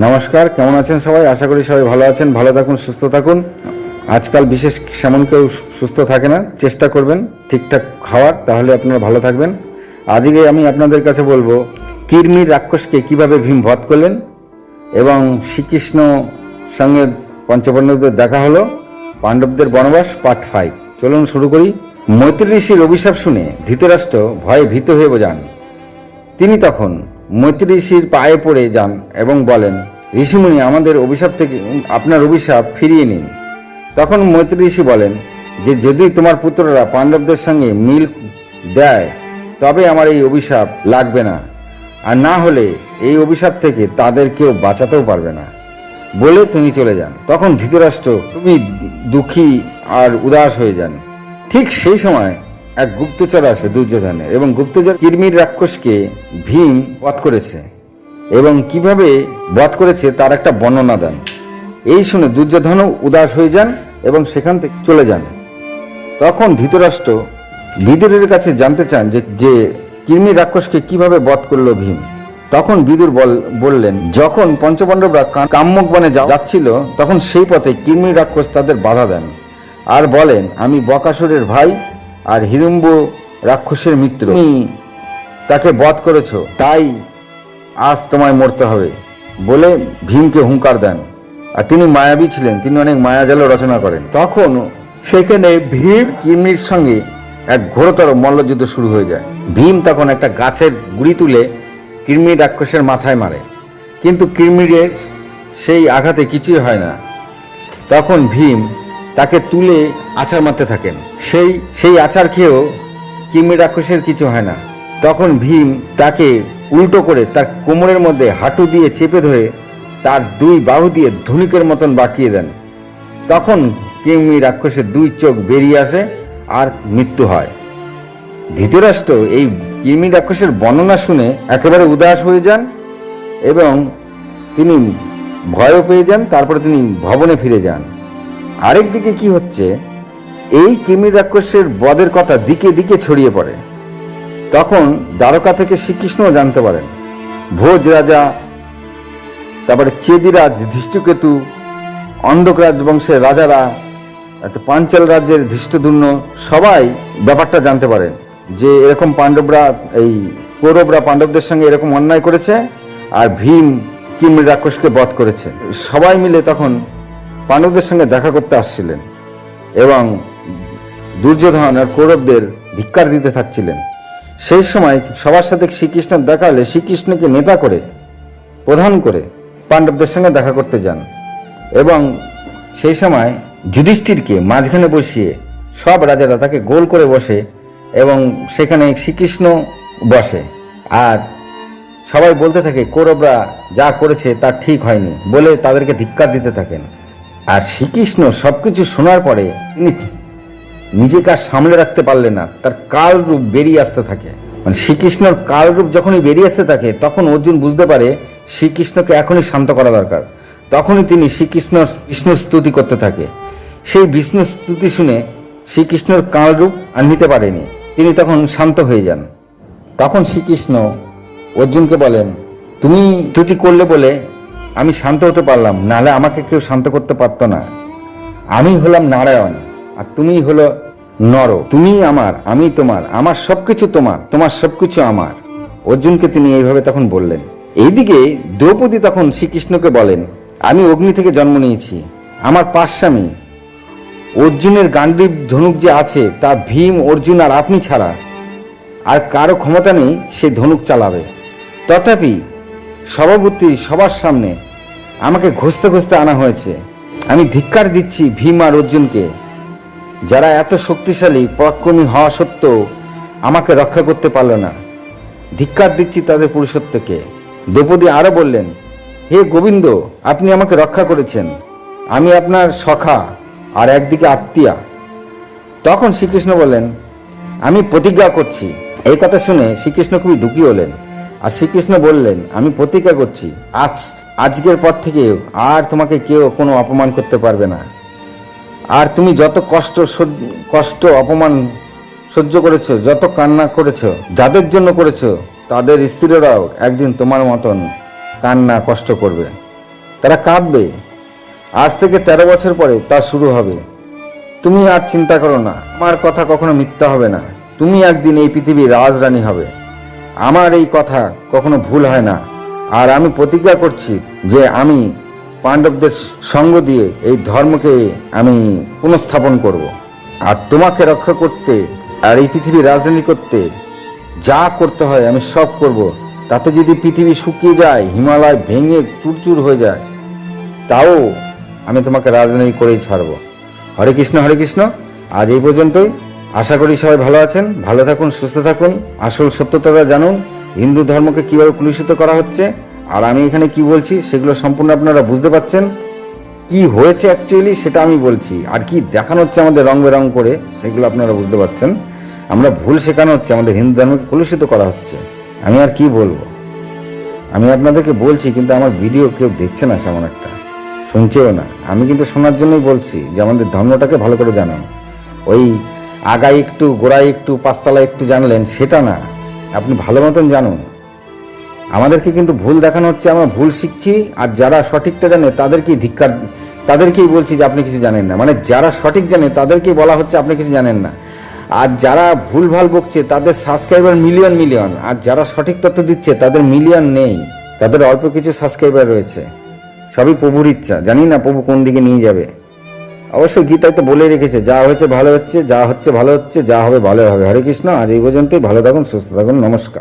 নমস্কার, কেমন আছেন সবাই? আশা করি সবাই ভালো আছেন, ভালো থাকুন, সুস্থ থাকুন। আজকাল বিশেষ সেমন কেউ সুস্থ থাকে না, চেষ্টা করবেন ঠিকঠাক খাওয়ার, তাহলে আপনারা ভালো থাকবেন। আজকে আমি আপনাদের কাছে বলব, কিরমির রাক্ষসকে কীভাবে ভীম বধ করলেন এবং শ্রীকৃষ্ণ সঙ্গে পঞ্চপাণ্ডবদের দেখা হলো, পাণ্ডবদের বনবাস পার্ট ফাইভ। চলুন শুরু করি। মৈত্রী ঋষির অভিশাপ শুনে ধৃতরাষ্ট্র ভয়ে ভীত হয়ে যান তিনি তখন মৈত্রী ঋষির পায়ে পড়ে যান এবং বলেন ঋষিমুনি আমাদের অভিশাপ থেকে, আপনার অভিশাপ ফিরিয়ে নিন। তখন মৈত্রী ঋষি বলেন, যে যদি তোমার পুত্ররা পাণ্ডবদের সঙ্গে মিল দেয়, তবে আমার এই অভিশাপ লাগবে না। আর না হলে এই অভিশাপ থেকে তাদের কেউ বাঁচাতেও পারবে না। বলে তিনি চলে যান। তখন ধৃতরাষ্ট্র খুবই দুঃখী আর উদাস হয়ে যান। ঠিক সেই সময় এক গুপ্তচর আসে দুর্যোধনের এবং গুপ্তচর কিরমির রাক্ষসকে ভীম বধ করেছে। এবং কীভাবে বধ করেছে তার একটা বর্ণনা দেন। এই শুনে দুর্যোধনও উদাস হয়ে যান এবং সেখান থেকে চলে যান। তখন ধৃতরাষ্ট্র বিদুরের কাছে জানতে চান যে যে কিরমি রাক্ষসকে কীভাবে বধ করল ভীম। তখন বিদুর বল- বললেন, যখন পঞ্চপাণ্ডবরা কাম্যক বনে যাচ্ছিল, তখন সেই পথে কিরমি রাক্ষস তাদের বাধা দেন। আর বলেন, আমি বকাসুরের ভাই আর হিড়ম্ব রাক্ষসের মিত্র। তুমি তাকে বধ করেছ। তাই। আজ তোমায় মরতে হবে বলে ভীমকে হুঙ্কার দেন। আর তিনি মায়াবী ছিলেন তিনি অনেক মায়াজালও রচনা করেন। তখন সেখানে ভীম কিরমির সঙ্গে এক ঘোরতর মল্লযুদ্ধ শুরু হয়ে যায়। ভীম তখন একটা গাছের গুড়ি তুলে কিরমির রাক্ষসের মাথায় মারে। কিন্তু কিরমিরের সেই আঘাতে কিছুই হয় না। তখন ভীম তাকে তুলে আচার মারতে থাকেন। সেই সেই আচার খেয়েও কিমি রাক্ষসের কিছু হয় না। তখন ভীম তাকে উল্টো করে তার কোমরের মধ্যে হাঁটু দিয়ে চেপে ধরে তার দুই বাহু দিয়ে ধনুকের মতন বাঁকিয়ে দেন। তখন কিমি রাক্ষসের দুই চোখ বেরিয়ে আসে আর মৃত্যু হয়। ধৃতরাষ্ট্র এই কিমি রাক্ষসের বর্ণনা শুনে একেবারে উদাস হয়ে যান এবং তিনি ভয়ও পেয়ে যান, তারপরে তিনি ভবনে ফিরে যান। আরেক দিকে কি হচ্ছে? এই কৃমি রাক্ষসের বদের কথা দিকে দিকে ছড়িয়ে পড়ে। তখন দ্বারকা থেকে শ্রীকৃষ্ণও জানতে পারেন। ভোজ রাজা, তারপরে চেদিরাজ, ধৃষ্টকেতু, অন্ধক রাজবংশের রাজারা পাঞ্চাল রাজ্যের ধৃষ্টদুর্ন সবাই ব্যাপারটা জানতে পারেন যে এরকম পাণ্ডবরা, এই কৌরবরা পাণ্ডবদের সঙ্গে এরকম অন্যায় করেছে আর ভীম কিম রাক্ষসকে বধ করেছে। সবাই মিলে তখন পাণ্ডবদের সঙ্গে দেখা করতে আসছিলেন এবং দুর্যোধন আর কৌরবদের ধিক্কার দিতে থাকছিলেন। সেই সময় সবার সাথে শ্রীকৃষ্ণ দেখা হলে শ্রীকৃষ্ণকে নেতা করে, প্রধান করে পাণ্ডবদের সঙ্গে দেখা করতে যান এবং সেই সময় যুধিষ্ঠিরকে মাঝখানে বসিয়ে সব রাজারা তাকে গোল করে বসে এবং সেখানে শ্রীকৃষ্ণ বসে। আর সবাই বলতে থাকে, কৌরবরা যা করেছে তা ঠিক হয়নি। বলে তাদেরকে ধিক্কার দিতে থাকেন। আর শ্রীকৃষ্ণ সবকিছু শোনার পরে তিনি নিজেকে আর সামলে রাখতে পারলেন না, তার কাল রূপ বেরিয়ে আসতে থাকে। মানে শ্রীকৃষ্ণর কাল রূপ যখনই বেরিয়ে আসতে থাকে, তখন অর্জুন বুঝতে পারে শ্রীকৃষ্ণকে এখনই শান্ত করা দরকার। তখনই তিনি শ্রীকৃষ্ণ বিষ্ণুর স্তুতি করতে থাকে। সেই বিষ্ণু স্তুতি শুনে শ্রীকৃষ্ণর কাল রূপ আর নিতে পারেনি। তিনি তখন শান্ত হয়ে যান। তখন শ্রীকৃষ্ণ অর্জুনকে বলেন, তুমি স্তুতি করলে বলে আমি শান্ত হতে পারলাম, নাহলে আমাকে কেউ শান্ত করতে পারতো না। আমি হলাম নারায়ণ, আর তুমি হলো নর। তুমি আমার, আমি তোমার, আমার সবকিছু তোমার তোমার সবকিছু আমার। অর্জুনকে তিনি এইভাবে তখন বললেন। এইদিকে দ্রৌপদী তখন শ্রীকৃষ্ণকে বলেন, আমি অগ্নি থেকে জন্ম নিয়েছি, আমার পাঁচস্বামী। অর্জুনের গান্ডীব ধনুক যে আছে, তা ভীম, অর্জুন আর আপনি ছাড়া। আর কারও ক্ষমতা নেই, সে ধনুক চালাবে। তথাপি সভাপতি সবার সামনে আমাকে ঘষতে ঘষতে আনা হয়েছে। আমি ধিক্কার দিচ্ছি ভীম আর অর্জুনকে। যারা এত শক্তিশালী, পরাক্রমী হওয়া সত্ত্বেও আমাকে রক্ষা করতে পারল না। ধিক্কার দিচ্ছি তাদের পুরুষত্বকে। দ্রৌপদী আরও বললেন, হে গোবিন্দ, আপনি আমাকে রক্ষা করেছেন। আমি আপনার সখা আর একদিকে আত্মীয়া। তখন শ্রীকৃষ্ণ বললেন, আমি প্রতিজ্ঞা করছি। এই কথা শুনে শ্রীকৃষ্ণ খুবই দুঃখী হলেন। আর শ্রীকৃষ্ণ বললেন, আমি প্রতিজ্ঞা করছি, আজ, আজকের পর থেকে আর তোমাকে কেউ কোনো অপমান করতে পারবে না। আর তুমি যত কষ্ট কষ্ট, অপমান সহ্য করেছ, যত কান্না করেছ, যাদের জন্য করেছ, তাদের স্ত্রীরাও একদিন তোমার মতন কান্না, কষ্ট করবে। তারা কাঁদবে। আজ থেকে তেরো বছর পরে তা শুরু হবে। তুমি আর চিন্তা করো না, আমার কথা কখনো মিথ্যা হবে না। তুমি একদিন এই পৃথিবীর রাজরানী হবে। আমার এই কথা কখনো ভুল হয় না। আর আমি প্রতিজ্ঞা করছি যে আমি পাণ্ডবদের সঙ্গ দিয়ে এই ধর্মকে আমি পুনঃস্থাপন করব। আর তোমাকে রক্ষা করতে আর এই পৃথিবীর রাজধানী করতে যা করতে হয় আমি সব করব। তাতে যদি পৃথিবী শুকিয়ে যায়, হিমালয় ভেঙে চুরচুর হয়ে যায়, তাও আমি তোমাকে রাজধানী করেই ছাড়বো। হরে কৃষ্ণ হরে কৃষ্ণ। আজ এই পর্যন্তই। আশা করি সবাই ভালো আছেন, ভালো থাকুন, সুস্থ থাকুন। আসল সত্যতা জানুন, হিন্দু ধর্মকে কীভাবে কলুষিত করা হচ্ছে, আর আমি এখানে কি বলছি সেগুলো সম্পূর্ণ আপনারা বুঝতে পারছেন। কি হয়েছে অ্যাকচুয়ালি সেটা আমি বলছি, আর কি দেখানো হচ্ছে আমাদের রং বেরং করে, সেগুলো আপনারা বুঝতে পারছেন। আমরা ভুল শেখানো হচ্ছে, আমাদের হিন্দু ধর্মকে কলুষিত করা হচ্ছে। আমি আর কি বলব? আমি আপনাদেরকে বলছি, কিন্তু আমার ভিডিও কেউ দেখছে না সেমন একটা। শুনছেও না। আমি কিন্তু শোনার জন্যই বলছি যে আমাদের ধর্মটাকে ভালো করে জানান। ওই আগায় একটু, গোড়ায় একটু পাঁচতলা একটু জানলেন, সেটা না। আপনি ভালো মতন জানুন। আমাদেরকে কিন্তু ভুল দেখানো হচ্ছে, আমরা ভুল শিখছি, আর যারা সঠিকটা জানে, তাদেরকেই ধিক্কার, তাদেরকেই বলছি যে আপনি কিছু জানেন না। মানে যারা সঠিক জানে, তাদেরকেই বলা হচ্ছে আপনি কিছু জানেন না। আর যারা ভুলভাল বকছে, তাদের সাবস্ক্রাইবার মিলিয়ন মিলিয়ন আর যারা সঠিক তথ্য দিচ্ছে, তাদের মিলিয়ন নেই। তাদের অল্প কিছু সাবস্ক্রাইবার রয়েছে। সবই প্রভুর ইচ্ছা। জানি না প্রভু কোন দিকে নিয়ে যাবে। অবশ্যই গীতায় তো বলে রেখেছে, যা হয়েছে ভালো হচ্ছে, যা হচ্ছে ভালো হচ্ছে, যা হবে ভালো হবে। হরে কৃষ্ণ, আজ এই পর্যন্তই, ভালো থাকুন, সুস্থ থাকুন, নমস্কার।